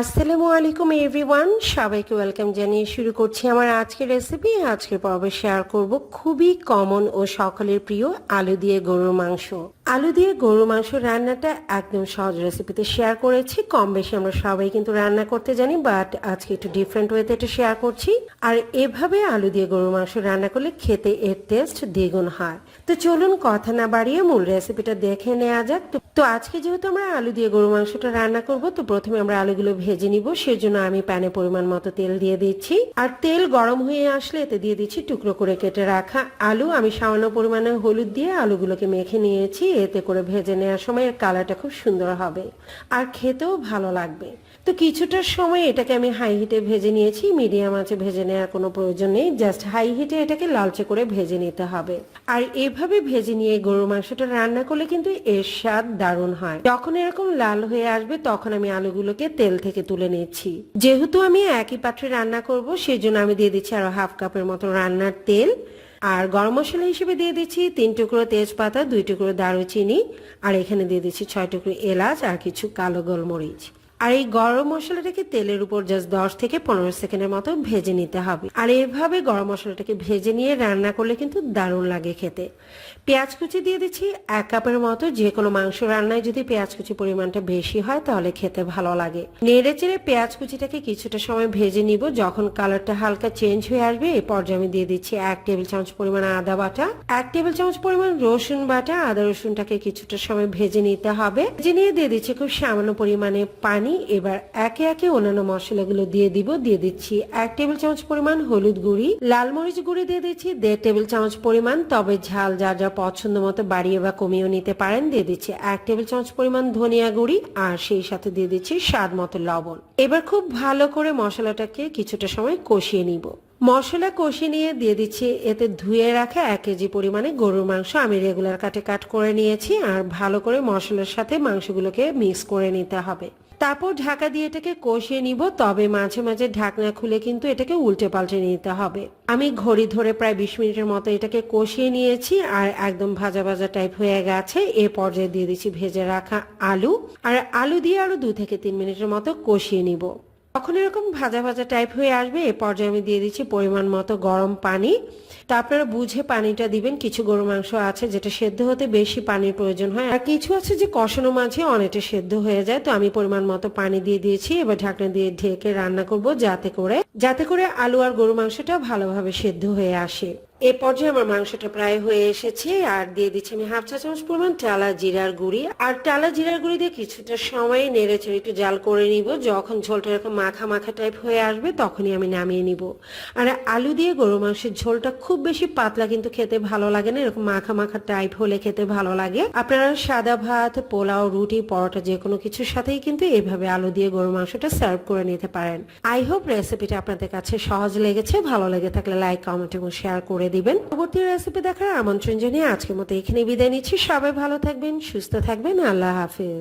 আসসালামু আলাইকুম এভরিওয়ান সবাইকে ওয়েলকাম জানিয়ে শুরু করছি আমার আজকের রেসিপি আজকের পর্বে শেয়ার করব খুবই কমন ও সকলের প্রিয় আলু দিয়ে গরুর মাংস। আলু দিয়ে গরুর মাংস রান্নাটা একদম সহজ রেসিপিতে শেয়ার করেছি। কম বেশি আমরা সবাই কিন্তু রান্না করতে জানি বাট আজকে একটু ডিফারেন্ট ওয়েতে এটা শেয়ার করছি। আর এভাবে আলু দিয়ে গরুর মাংস রান্না করলে খেতে এর টেস্ট দ্বিগুণ হয়। তো চলুন কথা না বাড়িয়ে মূল রেসিপিটা দেখে নেওয়া যাক। তো আজকে যেহেতু আমরা আলু দিয়ে গরু মাংসটা রান্না করব, তো প্রথমে আমরা আলুগুলো ভেজে নিব। সেজন্য আমি প্যানে পরিমাণ মতো তেল দিয়ে দিচ্ছি। আর তেল গরম হয়ে আসলে এতে দিয়ে দিচ্ছি টুকরো করে কেটে রাখা আলু। আমি সামান্য পরিমাণে হলুদ দিয়ে আলুগুলোকে মেখে নিয়েছি। এতে করে ভেজে নেওয়ার সময় এর কালারটা খুব সুন্দর হবে। আর খেতেও ভালো লাগবে। তো কিছুটা সময় এটাকে আমি হাই হিটে ভেজে নিয়েছি। মিডিয়াম আছে ভেজে নেওয়ার কোনো প্রয়োজন নেই। জাস্ট হাই হিটে এটাকে লালচে করে ভেজে নিতে হবে। আর এভাবে ভেজে নিয়ে গরুর মাংসটা রান্না করলে কিন্তু এর স্বাদ দারুণ হয়। যখন এরকম লাল হয়ে আসবে, তখন আমি আলুগুলোকে তেল থেকে তুলে নিচ্ছি। যেহেতু আমি একই পাত্রে রান্না করব সেই জন্য আমি দিয়ে দিচ্ছি আরও হাফ কাপের মতো রান্নার তেল। আর গরম মশলা হিসেবে দিয়ে দিচ্ছি তিন টুকরো তেজপাতা, দুই টুকরো দারুচিনি, আর এখানে দিয়ে দিচ্ছি ছয় টুকরো এলাচ আর কিছু কালো গোলমরিচ। আর এই গরম মশলাটাকে তেলের উপর জাস্ট দশ থেকে পনেরো সেকেন্ডের মতো ভেজে নিতে হবে। আর এভাবে গরম মশলাটাকে ভেজে নিয়ে রান্না করলে কিন্তু দারুণ লাগে খেতে। পেঁয়াজ কুচি দিয়ে দিচ্ছি এক কাপের মতো, যে কোনো মাংস রান্নায় যদি পেঁয়াজ কুচি পরিমাণটা বেশি হয় তাহলে খেতে ভালো লাগে। নেড়ে চেড়ে পেঁয়াজ কুচিটাকে কিছুটা সময় ভেজে নিব, যখন কালারটা হালকা চেঞ্জ হয়ে আসবে এই পর্যায়ে আমি দিয়ে দিচ্ছি এক টেবিল চামচ পরিমাণ আদা বাটা, এক টেবিল চামচ পরিমাণ রসুন বাটা, আদা রসুনটাকে কিছুটা সময় ভেজে নিতে হবে। ভেজে নিয়ে দিয়ে দিচ্ছি খুব সামান্য পরিমাণে পানি এবার একে একে অন্যান্য মশলাগুলো দিয়ে দিব, দিয়ে দিচ্ছি এক টেবিল চামচ পরিমাণ হলুদ গুঁড়ি, লাল মরিচ গুঁড়ি দিয়ে দিচ্ছি দেড় টেবিল চামচ পরিমাণ, তবে ঝাল যা যা পছন্দ মতো বাড়িয়ে বা কমিয়েও নিতে পারেন, দিয়ে দিচ্ছি এক টেবিল চামচ পরিমাণ ধনিয়া গুঁড়ি আর সেই সাথে দিয়ে দিচ্ছি স্বাদ মতো লবণ। এবার খুব ভালো করে মশলাটাকে কিছুটা সময় কষিয়ে নিব। মশলা কষিয়ে নিয়ে দিয়ে দিচ্ছি, এতে ধুয়ে রাখা এক কেজি পরিমাণে গরুর মাংস আমি রেগুলার কাটে কাট করে নিয়েছি, আর ভালো করে মশলার সাথে মাংসগুলোকে মিক্স করে নিতে হবে। তারপর ঢাকা দিয়ে এটাকে কষিয়ে নিব, তবে মাঝে মাঝে ঢাকনা খুলে কিন্তু এটাকে উল্টে পাল্টে নিতে হবে। আমি ঘড়ি ধরে প্রায় বিশ মিনিটের মতো এটাকে কষিয়ে নিয়েছি আর একদম ভাজা ভাজা টাইপ হয়ে গেছে। এ পর্যায়ে দিয়ে দিচ্ছি ভেজে রাখা আলু। আর আলু দিয়ে আরও দু থেকে তিন মিনিটের মতো কষিয়ে নিব। তখন এরকম ভাজা ভাজা টাইপ হয়ে আসবে। এ পর্যায়ে আমি দিয়ে দিচ্ছি পরিমাণ মতো গরম পানি। তা আপনারা বুঝে পানিটা দিবেন, কিছু গরু মাংস আছে যেটা সেদ্ধ হতে বেশি পানির প্রয়োজন হয়। আর কিছু আছে যে কষানো মাঝে অনেকটা সেদ্ধ হয়ে যায়। তো আমি পরিমাণ মতো পানি দিয়ে দিয়েছি। এবার ঢাকনা দিয়ে ঢেকে রান্না করব যাতে করে যাতে করে আলু আর গরু মাংসটা ভালোভাবে সেদ্ধ হয়ে আসে। এ পর্যায়ে আমার মাংসটা প্রায় হয়ে এসেছে, আর দিয়ে দিচ্ছি আমি হাফ চা চামচ পরিমাণ টালা জিরার গুঁড়ি। আর টালা জিরার গুঁড়ি দিয়ে কিছুটা সময় নেড়ে চেড়ে একটু জাল করে নিব। যখন ঝোলটা এরকম মাখা মাখা টাইপ হয়ে আসবে, তখনই আমি নামিয়ে নিব। আর আলু দিয়ে গরু মাংসের ঝোলটা খুব বেশি পাতলা কিন্তু খেতে ভালো লাগে না, এরকম মাখা মাখা টাইপ হলে খেতে ভালো লাগে। আপনারা সাদা ভাত, পোলাও, রুটি, পরোটা যে কোনো কিছুর সাথেই কিন্তু এভাবে আলু দিয়ে গরু মাংসটা সার্ভ করে নিতে পারেন। আই হোপ রেসিপিটা আপনাদের কাছে সহজ লেগেছে, ভালো লেগে থাকলে লাইক কমেন্ট এবং শেয়ার করে দিবেন। পরবর্তী রেসিপি দেখার আমন্ত্রণ জানিয়ে আজকের মতো এখানে বিদায় নিচ্ছি। সবাই ভালো থাকবেন, সুস্থ থাকবেন। আল্লাহ হাফিজ।